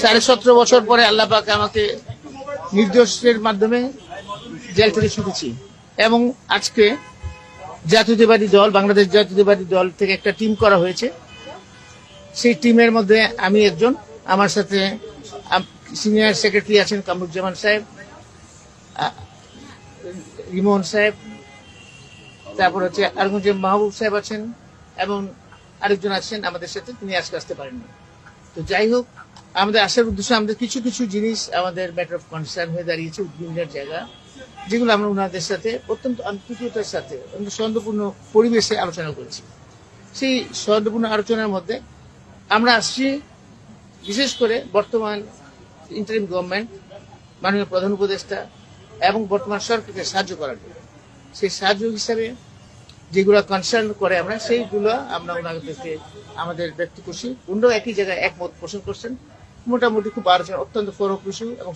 সাড়ে সতেরো বছর পরে আল্লাহ আমাকে নির্দোষের মাধ্যমে জেল থেকে ছুটেছি। এবং আজকে জাতীয়তাবাদী দল, বাংলাদেশ জাতীয়তাবাদী দল থেকে একটা টিম করা হয়েছে। সেই টিমের মধ্যে আমি একজন। আমার সাথে সিনিয়র সেক্রেটারি আছেন কামরুজ্জামান সাহেব রিমোহন সাহেব, তারপর হচ্ছে আরগুঞ্জে মাহবুব সাহেব আছেন, এবং আরেকজন আছেন আমাদের সাথে, তিনি আজকে আসতে পারেননি। তো যাই হোক আমাদের আসার উদ্দেশ্য আমাদের কিছু কিছু জিনিস আমাদের ম্যাটার অফ কনসার্ন হয়ে দাঁড়িয়েছে উদ্বিগ্নের জায়গা, যেগুলো আমরা ওনাদের সাথে অত্যন্ত আন্তরিকতার সাথে, অত্যন্ত সন্দেহপূর্ণ পরিবেশে আলোচনা করেছি। সেই সন্দেহপূর্ণ আলোচনার মধ্যে আমরা আসছি বিশেষ করে বর্তমান ইন্টারিম গভর্নমেন্ট মাননীয় প্রধান উপদেষ্টা এবং বর্তমান সরকারকে সাহায্য করার জন্য। সেই সাহায্য হিসাবে যেগুলো কনসার্ন করে আমরা, সেইগুলো আমরা ওনাদেরকে আমাদের ব্যক্তি খুশি অন্য একই জায়গায় একমত পোষণ করছেন। মোটামুটি খুব আর্জেন্ট অত্যন্ত ফলপ্রসূ এবং